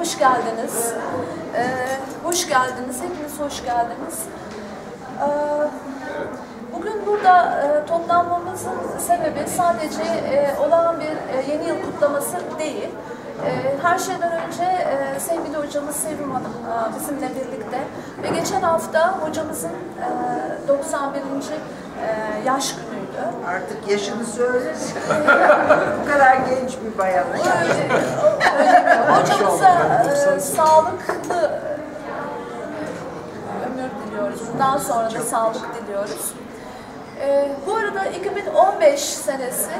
hoş geldiniz. Ee, hoş geldiniz, hepiniz hoş geldiniz. Ee, bugün burada e, toplanmamızın sebebi sadece e, olağan bir e, yeni yıl kutlaması değil. E, her şeyden önce e, sevgili hocamız Sevim Hanım e, bizimle birlikte ve geçen hafta hocamızın e, 91. E, yaş günüydü. Artık yaşını söyle. Bu kadar genç bir bayan. Öyle, hocamıza e, sağlıklı ömür diliyoruz. Bundan sonra da sağlık diliyoruz. E, bu arada 2015 senesi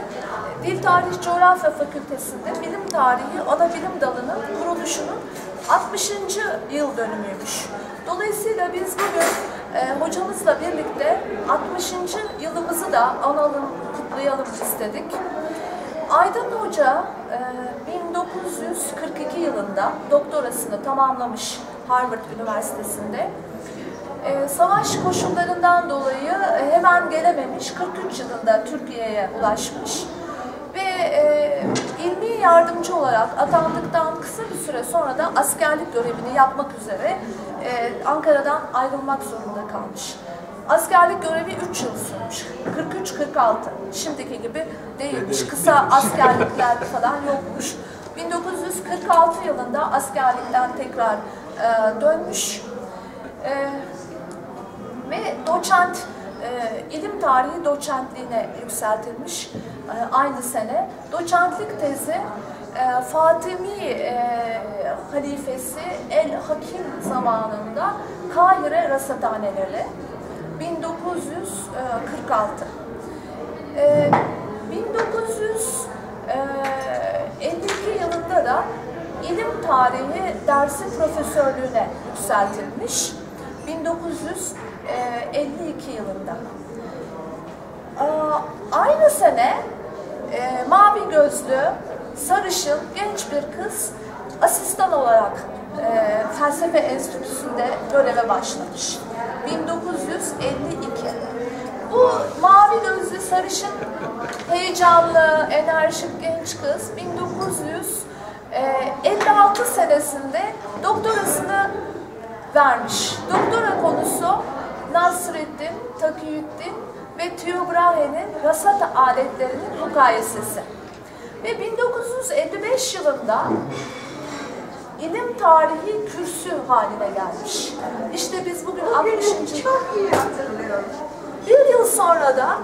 Dil Tarih Coğrafya Fakültesi'nde Bilim Tarihi Ana Bilim Dalı'nın kuruluşunun 60. yıl dönümüymüş. Dolayısıyla biz bugün e, hocamızla birlikte 60. yılımızı da analım, kutlayalım istedik. Aydın Hoca e, 1942 yılında doktorasını tamamlamış Harvard Üniversitesi'nde. E, savaş koşullarından dolayı e, hemen gelememiş, 43 yılında Türkiye'ye ulaşmış ve e, ilmi yardımcı olarak atandıktan kısa bir süre sonra da askerlik görevini yapmak üzere e, Ankara'dan ayrılmak zorunda kalmış. Askerlik görevi 3 yıl sürmüş. 43-46. Şimdiki gibi değilmiş. Kısa askerlikler falan yokmuş. 1946 yılında askerlikten tekrar e, dönmüş. E, ve doçent, e, ilim tarihi doçentliğine yükseltilmiş e, aynı sene. Doçentlik tezi e, Fatimi e, halifesi El Hakim zamanında Kahire rasathaneleri 1946. E, 1952 yılında da ilim tarihi dersi profesörlüğüne yükseltilmiş. 1952 yılında. Aa, Aynı sene e, mavi gözlü, sarışın, genç bir kız asistan olarak e, felsefe enstitüsünde göreve başlamış. 1952. Bu mavi gözlü, sarışın, heyecanlı, enerjik genç kız 1956 senesinde doktorasını vermiş. Doktora konusu Nasreddin, Takiyüddin ve Tiyubrahe'nin rasat aletlerinin mukayesesi. Ve 1955 yılında ilim tarihi kürsü haline gelmiş. İşte biz bugün 60. Çok iyi hatırlıyorum. Sonra da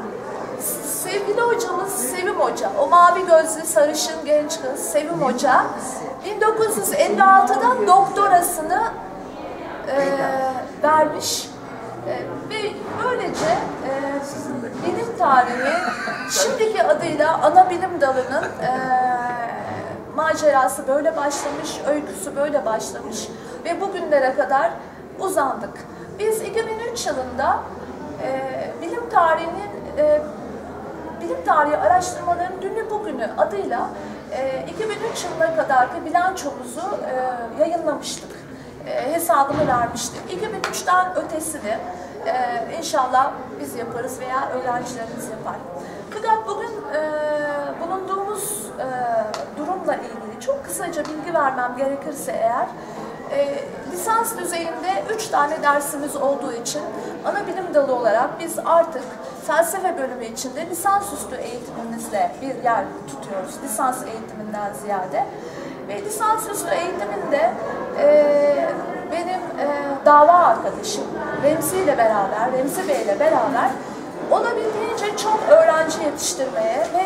sevgili hocamız Sevim Hoca, o mavi gözlü sarışın genç kız Sevim Hoca 1956'da doktorasını e, vermiş E, ve böylece e, bilim tarihi şimdiki adıyla ana bilim dalının e, macerası böyle başlamış, öyküsü böyle başlamış ve bugünlere kadar uzandık. Biz 2003 yılında e, bilim tarihinin e, bilim tarihi araştırmalarının dünü bugünü adıyla e, 2003 yılına kadarki bilançomuzu e, yayınlamıştık. E, hesabını vermiştik. 2003'ten ötesini e, inşallah biz yaparız veya öğrencilerimiz yapar. Fakat bugün e, bulunduğumuz e, durumla ilgili çok kısaca bilgi vermem gerekirse eğer, e, lisans düzeyinde üç tane dersimiz olduğu için ana bilim dalı olarak biz artık felsefe bölümü içinde lisansüstü eğitimimizle bir yer tutuyoruz. Lisans eğitiminden ziyade. Ve lisansüstü eğitiminde e, benim e, dava arkadaşım Remzi ile beraber, Remzi Bey ile beraber olabildiğince çok öğrenci yetiştirmeye ve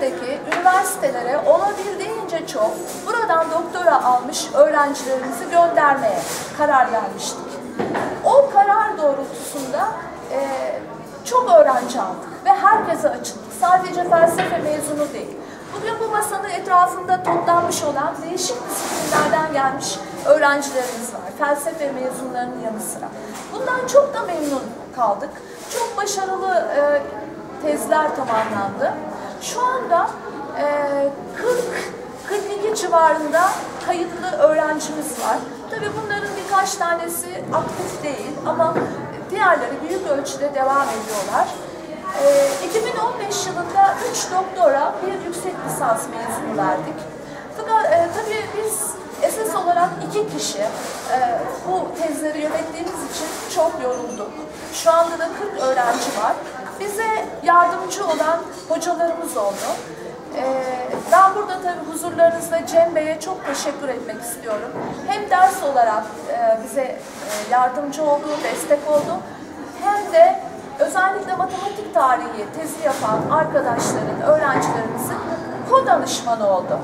Türkiye'deki üniversitelere olabildiğince çok buradan doktora almış öğrencilerimizi göndermeye karar vermiştik. O karar doğrultusunda e, çok öğrenci aldık ve herkese açıldık. Sadece felsefe mezunu değil. Bugün bu masanın etrafında toplanmış olan değişik disiplinlerden gelmiş öğrencilerimiz var. Felsefe mezunlarının yanı sıra. Bundan çok da memnun kaldık. Çok başarılı e, tezler tamamlandı. Şu anda e, 40-42 civarında kayıtlı öğrencimiz var. Tabii bunların birkaç tanesi aktif değil ama diğerleri büyük ölçüde devam ediyorlar. E, 2015 yılında 3 doktora, bir yüksek lisans mezunu verdik. Fakat e, tabii biz esas olarak iki kişi e, bu tezleri yönettiğimiz için çok yorulduk. Şu anda da 40 öğrenci var. Bize yardımcı olan hocalarımız oldu. Ee, ben burada tabii huzurlarınızda Cem Bey'e çok teşekkür etmek istiyorum. Hem ders olarak e, bize e, yardımcı oldu, destek oldu. Hem de özellikle matematik tarihi tezi yapan arkadaşların, öğrencilerimizin ko-danışmanı oldu.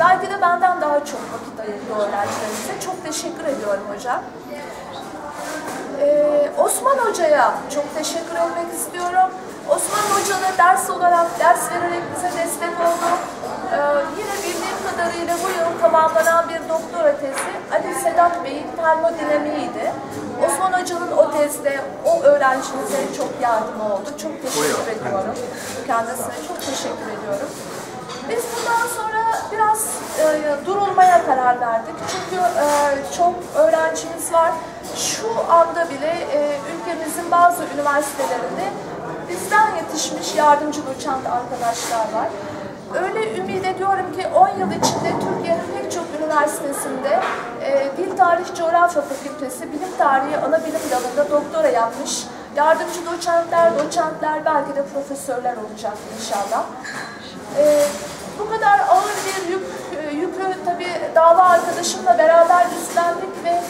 Belki de benden daha çok vakit ayırdı öğrencilerimize. Çok teşekkür ediyorum hocam. Ee, Osman Hoca'ya çok teşekkür etmek istiyorum. Osman Hoca da ders olarak, ders vererek bize destek oldu. Ee, yine bildiğim kadarıyla bu yıl tamamlanan bir doktora tezi Ali Sedat Bey'in termodinamiğiydi. Osman Hoca'nın o tezde o öğrencimize çok yardımı oldu. Çok teşekkür ediyorum. Kendisine çok teşekkür ediyorum. Biz bundan sonra biraz e, durulmaya karar verdik. Çünkü e, çok öğrencimiz var. Şu anda bile e, ülkemizin bazı üniversitelerinde bizden yetişmiş yardımcı doçent arkadaşlar var. Öyle ümit ediyorum ki 10 yıl içinde Türkiye'nin pek çok üniversitesinde e, Dil Tarih Coğrafya Fakültesi Bilim Tarihi ana bilim dalında doktora yapmış yardımcı doçentler, doçentler belki de profesörler olacak inşallah. E, bu kadar ağır bir yük, e, yükü tabii dava arkadaşımla beraber üstlendik ve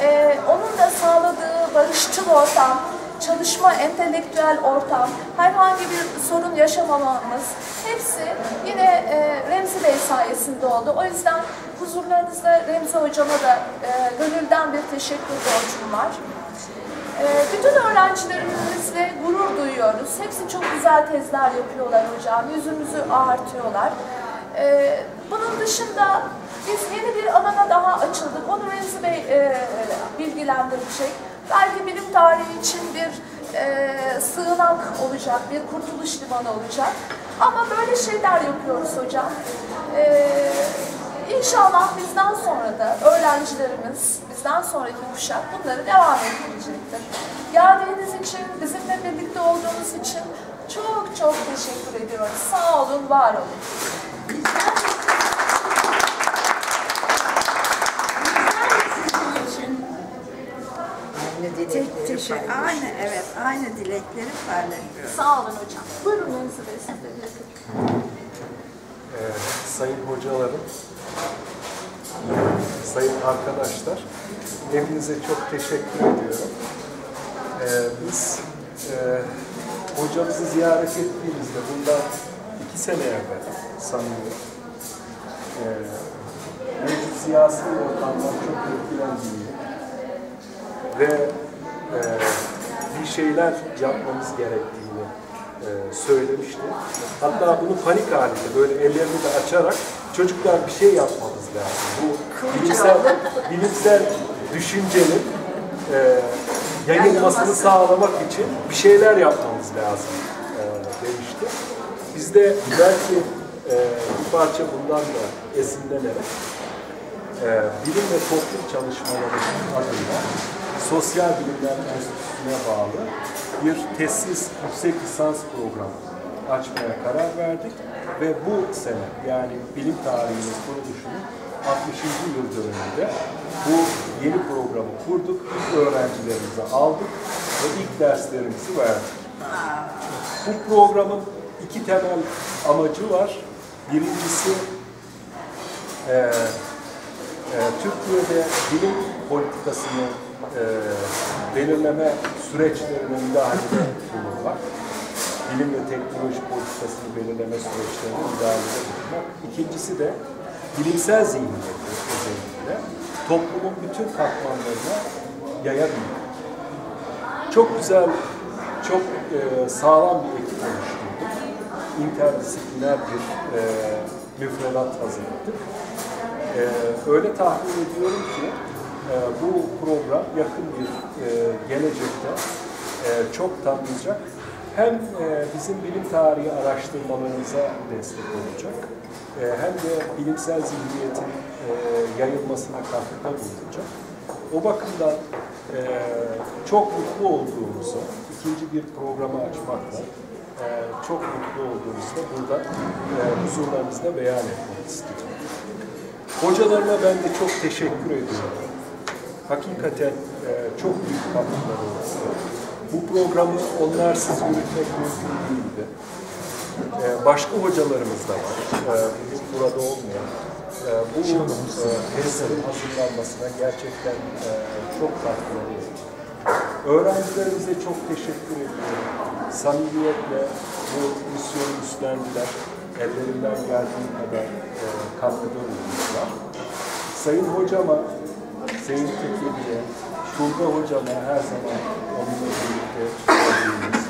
e, onun da sağladığı barışçıl ortam, çalışma, entelektüel ortam, herhangi bir sorun yaşamamamız hepsi yine e, Remzi Bey sayesinde oldu. O yüzden huzurlarınızda Remzi Hocama da e, gönülden bir teşekkür borcum var. E, bütün öğrencilerimizle gurur duyuyoruz. Hepsi çok güzel tezler yapıyorlar hocam. Yüzümüzü ağartıyorlar. E, bunun dışında biz yeni bir alana daha açıldık. Onu Remzi Bey e, bilgilendirecek. Belki bilim tarihi için bir e, sığınak olacak, bir kurtuluş limanı olacak. Ama böyle şeyler yapıyoruz hocam. E, İnşallah bizden sonra da öğrencilerimiz, bizden sonraki kuşak bunları devam ettirecektir. Geldiğiniz için, bizimle birlikte olduğunuz için çok çok teşekkür ediyoruz. Sağ olun, var olun. Teşekkür. Aynı evet, aynı dilekleri paylaşıyoruz. Sağ olun hocam. Buyurun siz de Ee, sayın hocalarım, sayın arkadaşlar, hepinize çok teşekkür ediyorum. Ee, biz e, hocamızı ziyaret ettiğimizde bundan iki sene evvel sanıyorum, e, mevcut siyasi ortamdan çok etkilendiğini ve e, bir şeyler yapmamız gerektiğini e, söylemişti. Hatta bunu panik halinde böyle ellerini de açarak çocuklar bir şey yapmamız lazım. Bu bilimsel, bilimsel düşüncenin e, yayılmasını sağlamak için bir şeyler yapmamız lazım e, demişti. Biz de belki e, bir parça bundan da esinlenerek e, bilim ve toplum çalışmaları adıyla Sosyal Bilimler Enstitüsü'ne bağlı bir tesis yüksek lisans programı açmaya karar verdik ve bu sene yani bilim tarihinin kuruluşunun 60. yıl dönümünde bu yeni programı kurduk, ilk öğrencilerimizi aldık ve ilk derslerimizi verdik. Bu programın iki temel amacı var. Birincisi e, e, Türkiye'de bilim politikasını e, belirleme süreçlerine müdahalede bulunmak, bilim ve teknoloji politikasını belirleme süreçlerine müdahalede bulunmak. İkincisi de bilimsel zihniyeti özellikle toplumun bütün katmanlarına yayabilmek. Çok güzel, çok e, sağlam bir ekip oluşturduk. İnterdisipliner bir e, müfredat hazırladık. E, öyle tahmin ediyorum ki bu program yakın bir e, gelecekte e, çok tanınacak. Hem e, bizim bilim tarihi araştırmalarımıza destek olacak, hem de bilimsel zihniyetin yayılmasına katkıda bulunacak. O bakımdan çok mutlu olduğumuzu, ikinci bir programı açmakla çok mutlu olduğumuzu da burada huzurlarınızda beyan etmek istiyorum. Hocalarıma ben de çok teşekkür ediyorum. Hakikaten e, çok büyük katkıları oldu. Bu programı onlarsız yürütmek mümkün değildi. E, başka hocalarımız da var. E, burada olmayan. E, bu e, tezlerin hazırlanmasına gerçekten e, çok katkıları oldu. Öğrencilerimize çok teşekkür ediyorum. Samimiyetle bu misyonu üstlendiler. Ellerinden geldiği kadar e, katkıda bulundular. Sayın hocama, Sayın Tekeli'ye, Turga hocama her zaman onunla birlikte olduğumuz,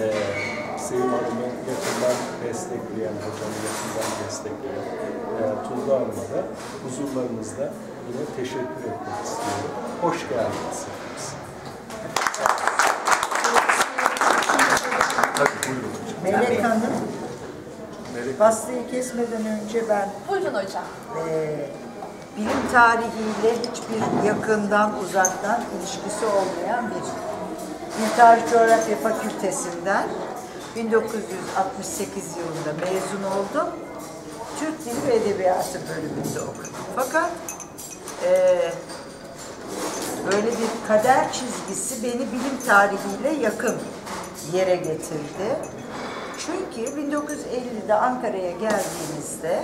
e, Sayın Hanım'ı yakından destekleyen, hocamı yakından destekleyen e, Turga Hanım'a da huzurlarınızda yine teşekkür etmek istiyorum. Hoş geldiniz. Melek Hanım, Melek pastayı kesmeden önce ben Buyurun hocam. eee, bilim tarihiyle hiçbir yakından uzaktan ilişkisi olmayan bir bir tarih coğrafya fakültesinden 1968 yılında mezun oldum. Türk Dili ve Edebiyatı bölümünde okudum. Fakat eee, böyle bir kader çizgisi beni bilim tarihiyle yakın yere getirdi. Çünkü 1950'de Ankara'ya geldiğimizde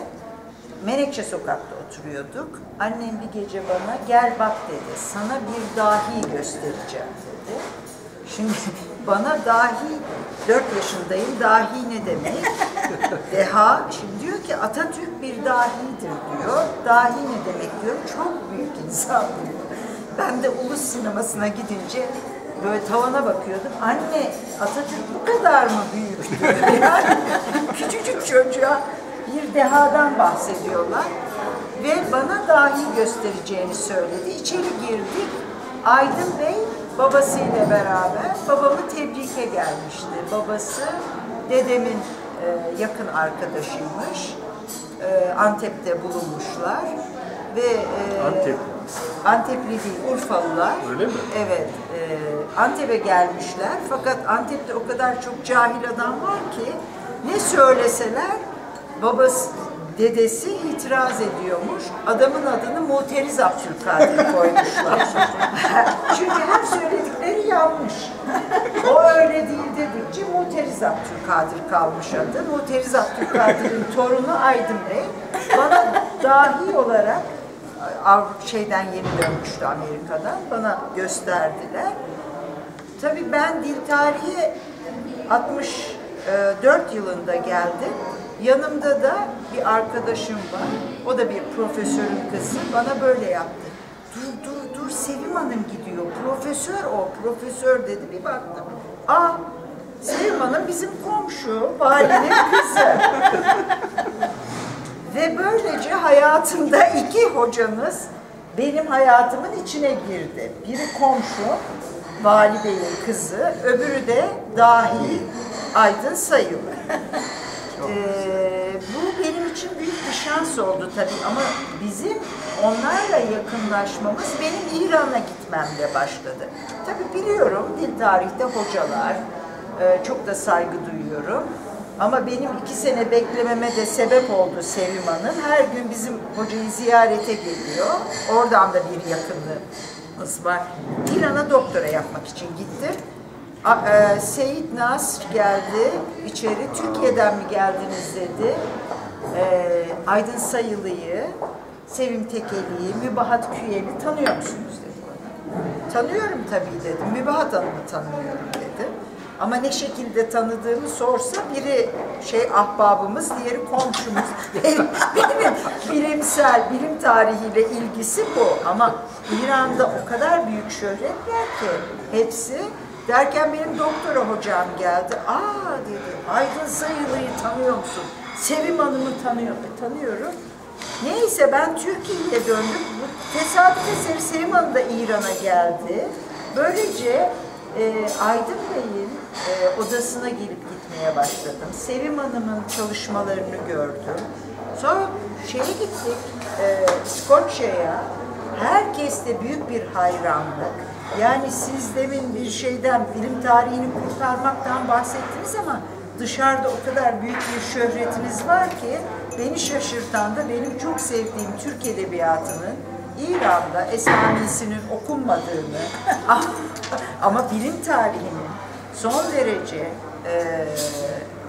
Menekşe sokakta oturuyorduk. Annem bir gece bana gel bak dedi. Sana bir dahi göstereceğim dedi. Şimdi bana dahi 4 yaşındayım. Dahi ne demek? Deha. Şimdi diyor ki Atatürk bir dahidir diyor. Dahi ne demek diyorum. Çok büyük insan diyor. Ben de ulus sinemasına gidince böyle tavana bakıyordum. Anne Atatürk bu kadar mı büyük? diyor. Yani küçücük çocuğa bir dehadan bahsediyorlar. Ve bana dahi göstereceğini söyledi. İçeri girdik. Aydın Bey babasıyla beraber babamı tebrike gelmişti. Babası dedemin e, yakın arkadaşıymış. E, Antep'te bulunmuşlar. Ve e, Antepli. Antepli değil, Urfalılar. Öyle mi? Evet, e, Antep'e gelmişler. Fakat Antep'te o kadar çok cahil adam var ki ne söyleseler babası, dedesi itiraz ediyormuş. Adamın adını Muhteriz Abdülkadir koymuşlar. Çünkü her söyledikleri yanlış. O öyle değil dedikçe Muhteriz Abdülkadir kalmış adı. Muhteriz Abdülkadir'in torunu Aydın Bey bana dahi olarak şeyden yeni dönmüştü Amerika'dan. Bana gösterdiler. Tabii ben dil tarihi 64 yılında geldim. Yanımda da bir arkadaşım var. O da bir profesörün kızı. Bana böyle yaptı. Dur dur dur Sevim Hanım gidiyor. Profesör o. Profesör dedi. Bir baktım. Aa Sevim Hanım bizim komşu. Valinin kızı. Ve böylece hayatımda iki hocanız benim hayatımın içine girdi. Biri komşu, Vali Bey'in kızı, öbürü de dahi Aydın Sayılı. Ee, bu benim için büyük bir şans oldu tabii ama bizim onlarla yakınlaşmamız benim İran'a gitmemle başladı. Tabii biliyorum dil tarihte hocalar, e, çok da saygı duyuyorum. Ama benim iki sene beklememe de sebep oldu Sevim Hanım. Her gün bizim hocayı ziyarete geliyor. Oradan da bir yakınlığımız var. İran'a doktora yapmak için gittim. E, Seyit Nasr geldi içeri. Türkiye'den mi geldiniz dedi. E, Aydın Sayılı'yı, Sevim Tekeli'yi, Mübahat Küyel'i tanıyor musunuz dedi. Tanıyorum tabii dedim. Mübahat Hanım'ı tanımıyorum dedim. Ama ne şekilde tanıdığımı sorsa biri şey ahbabımız, diğeri komşumuz. Benim bilimsel, bilim tarihiyle ilgisi bu. Ama İran'da o kadar büyük şöhretler ki hepsi. Derken benim doktora hocam geldi. Aa dedi, Aydın Sayılı'yı tanıyor musun? Sevim Hanım'ı tanıyor, "E, tanıyorum. Neyse ben Türkiye'ye döndüm. Bu tesadüf eseri Sevim Hanım da İran'a geldi. Böylece e, Aydın Bey'in e, odasına gelip gitmeye başladım. Sevim Hanım'ın çalışmalarını gördüm. Sonra şeye gittik, e, Skoçya'ya. Herkeste büyük bir hayranlık. Yani siz demin bir şeyden, bilim tarihini kurtarmaktan bahsettiniz ama dışarıda o kadar büyük bir şöhretiniz var ki beni şaşırtan da benim çok sevdiğim Türk Edebiyatı'nın İran'da esamisinin okunmadığını ama bilim tarihinin son derece e,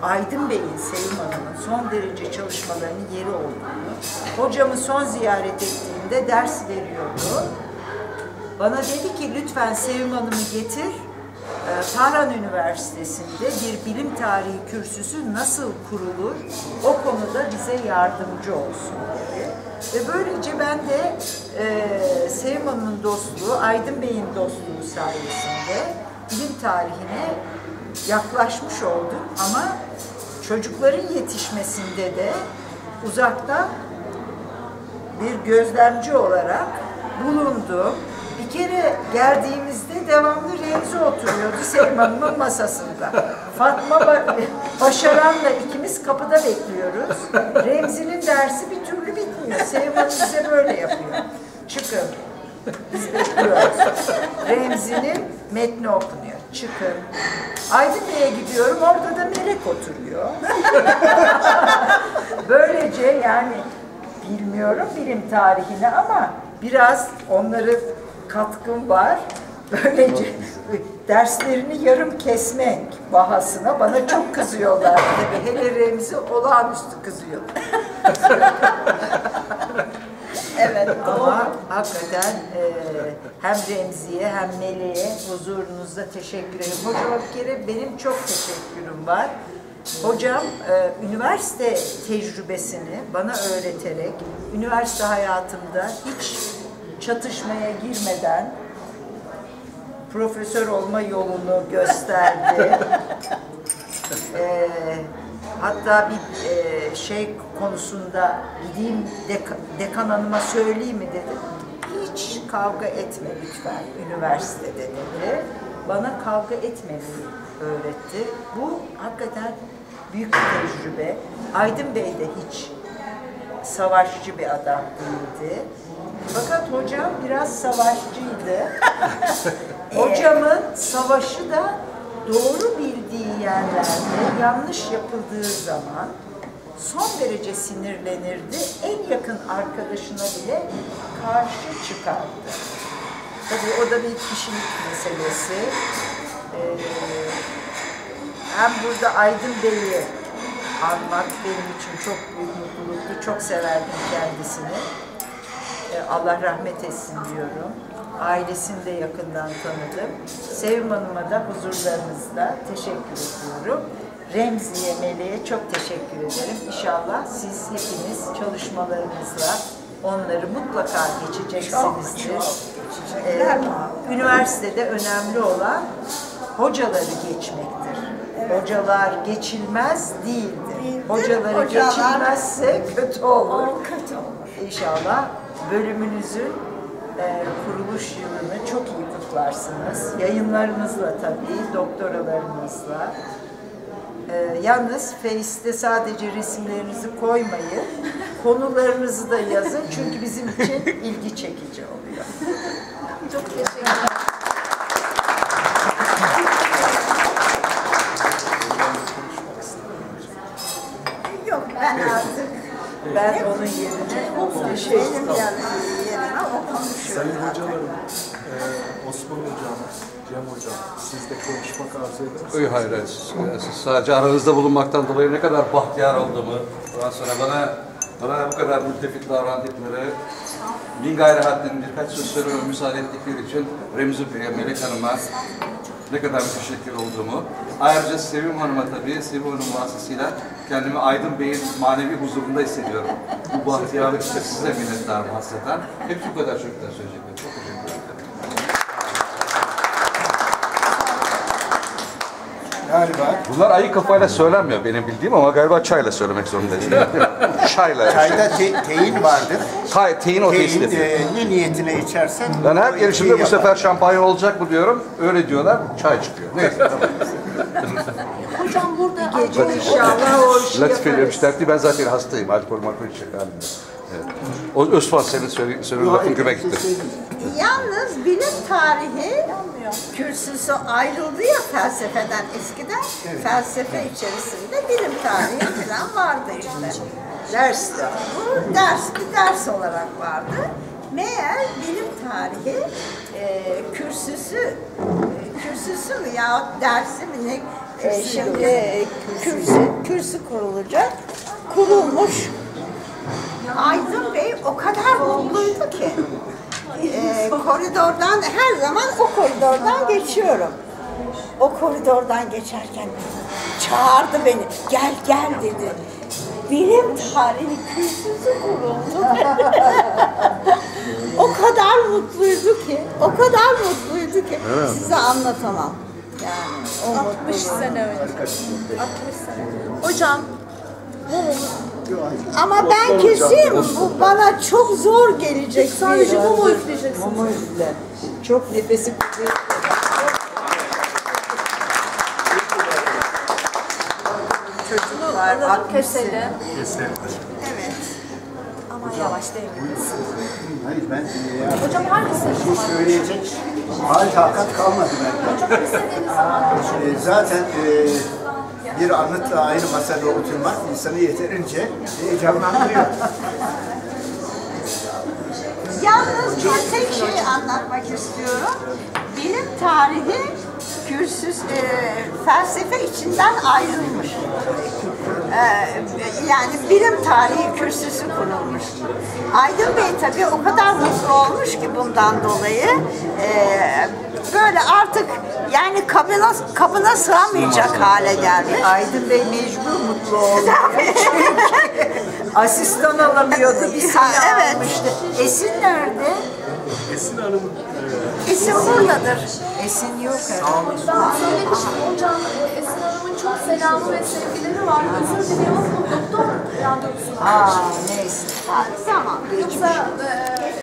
Aydın Bey'in, Sevim Hanım'ın son derece çalışmalarının yeri olduğunu, hocamı son ziyaret ettiğimde ders veriyordu. Bana dedi ki lütfen Sevim Hanım'ı getir. Ee, Tahran Üniversitesi'nde bir bilim tarihi kürsüsü nasıl kurulur o konuda bize yardımcı olsun dedi. Ve böylece ben de e, Sevim Hanım'ın dostluğu, Aydın Bey'in dostluğu sayesinde bilim tarihine yaklaşmış oldum ama çocukların yetişmesinde de uzaktan bir gözlemci olarak bulundum. Bir kere geldiğimizde devamlı Remzi oturuyordu Sevim Hanım'ın masasında. Fatma Ba- Başaran'la ikimiz kapıda bekliyoruz. Remzi'nin dersi bir türlü bitmiyor. Hanım bize böyle yapıyor. Çıkın. Biz bekliyoruz. Remzi'nin metni okunuyor. Çıkın. Aydın Bey'e gidiyorum. Orada da Melek oturuyor. Böylece yani bilmiyorum bilim tarihini ama biraz onları katkım var. Böylece derslerini yarım kesmek bahasına bana çok kızıyorlar. Tabii hele Remzi olağanüstü kızıyor. evet ama hakikaten e, hem Remzi'ye hem Meleğe huzurunuzda teşekkür ederim. Hocama bir kere benim çok teşekkürüm var. Hocam e, üniversite tecrübesini bana öğreterek üniversite hayatımda hiç çatışmaya girmeden profesör olma yolunu gösterdi. E, hatta bir e, şey konusunda gideyim dek- dekan hanıma söyleyeyim mi dedim. Hiç kavga etme lütfen üniversitede dedi. Bana kavga etmemeyi öğretti. Bu hakikaten büyük bir tecrübe. Aydın Bey de hiç savaşçı bir adam değildi. Fakat hocam biraz savaşçıydı. Hocamın savaşı da doğru bildiği yerlerde yanlış yapıldığı zaman son derece sinirlenirdi. En yakın arkadaşına bile karşı çıkardı. Tabii o da bir kişilik meselesi. Ee, hem burada Aydın Bey'i anmak benim için çok büyük mutluluktu. Çok severdim kendisini. Ee, Allah rahmet etsin diyorum. Ailesini de yakından tanıdım. Sevim Hanım'a da huzurlarınızda teşekkür ediyorum. Remzi'ye, Meleğe çok teşekkür ederim. İnşallah siz hepiniz çalışmalarınızla onları mutlaka geçeceksinizdir. Ee, üniversitede önemli olan hocaları geçmektir. Hocalar geçilmez değildir. Hocaları Hocalar- geçilmezse kötü olur. O kötü olur. İnşallah bölümünüzün e, kuruluş yılını çok iyi kutlarsınız. Yayınlarınızla tabii, doktoralarınızla. E, yalnız Face'te sadece resimlerinizi koymayın, konularınızı da yazın çünkü bizim için ilgi çekici oluyor. Çok teşekkür ederim. Yok ben artık Ben onun yerine teşekkür benim yanım yerine o konuşuyor. Sayın zaten. hocalarım, e, Osman Hocam, Cem Hocam, siz de konuşmak arzu eder misiniz? Hayır, hayır. Siz- sadece aranızda bulunmaktan dolayı ne kadar bahtiyar olduğumu, ondan sonra bana bana bu kadar müttefik davrandıkları, bin gayri haddin birkaç söz söylememe müsaade ettikleri için Remzi Bey'e, Melek Hanım'a ne kadar müteşekkir olduğumu, ayrıca Sevim Hanım'a tabii, Sevim Hanım vasıtasıyla kendimi Aydın Bey'in manevi huzurunda hissediyorum. Bu bahtiyarlık size minnettarım hasreten. Hep bu kadar çocuklar söyleyecekler. Çok teşekkür ederim. Galiba Bunlar ayı kafayla söylenmiyor benim bildiğim ama galiba çayla söylemek zorundayız. Çayla. Çayda te- teyin vardır. Kay, teyin o Teyin teslim. e, ne niyetine içersen Ben her gelişimde bu sefer yapar. şampanya olacak mı diyorum. Öyle diyorlar. Çay çıkıyor. Neyse tamam. Hocam burada Gece inşallah o işi Latife yaparız. demiş derdi. Ben zaten hastayım. Alkol markol içecek halim yok. Evet. O Özfan senin söyle, söyle lafın güme gitti. Yalnız bilim tarihi kürsüsü ayrıldı ya felsefeden eskiden. Felsefe içerisinde bilim tarihi falan vardı işte. Derste. Bu ders, bir ders olarak vardı. Meğer bilim tarihi e, kürsüsü, kürsüsü mü ya dersi mi ne? E, şimdi e, kürsü, kürsü kurulacak. Kurulmuş. Aydın Bey o kadar mutluydu ki. E, koridordan her zaman o koridordan geçiyorum. O koridordan geçerken çağırdı beni. Gel gel dedi. Bilim tarihi kürsüsü kuruldu. o kadar mutluydu ki, o kadar mutluydu ki size anlatamam. Yani o 60 sene önce. 60 sene. Hocam Ama ben keseyim, bu bana çok zor gelecek. sadece mumu üfleyeceksiniz. Mumu üfle. Çok nefesi kuvvetli. Çocuklar Alalım 60 keselim. sene. Evet. Ama yavaş değil? Hayır ben e, Hocam hangisini bir şey söyleyecek hal takat kalmadı bende. Hocam istediğiniz zaman E, zaten e, bir anıtla aynı masada oturmak insanı yeterince heyecanlandırıyor. Yalnız bir tek şey anlatmak istiyorum. Bilim tarihi kürsüs, e, felsefe içinden ayrılmış. E, yani bilim tarihi kürsüsü kurulmuş. Aydın Bey tabii o kadar mutlu olmuş ki bundan dolayı e, böyle artık yani kabına, kabına sığamayacak hale gelmiş. Aydın Bey mecbur mutlu oldu. Asistan alamıyordu. Bir sene evet. almıştı. Esin nerede? Esin Hanım İsim buradadır. Esin yok herhalde. Ben söylemiştim hocam e, Esin Hanım'ın çok selamı ve sevgileri var. Özür diliyorum. Doktor randevusu var. Aa neyse. Ha, tamam. Yoksa e,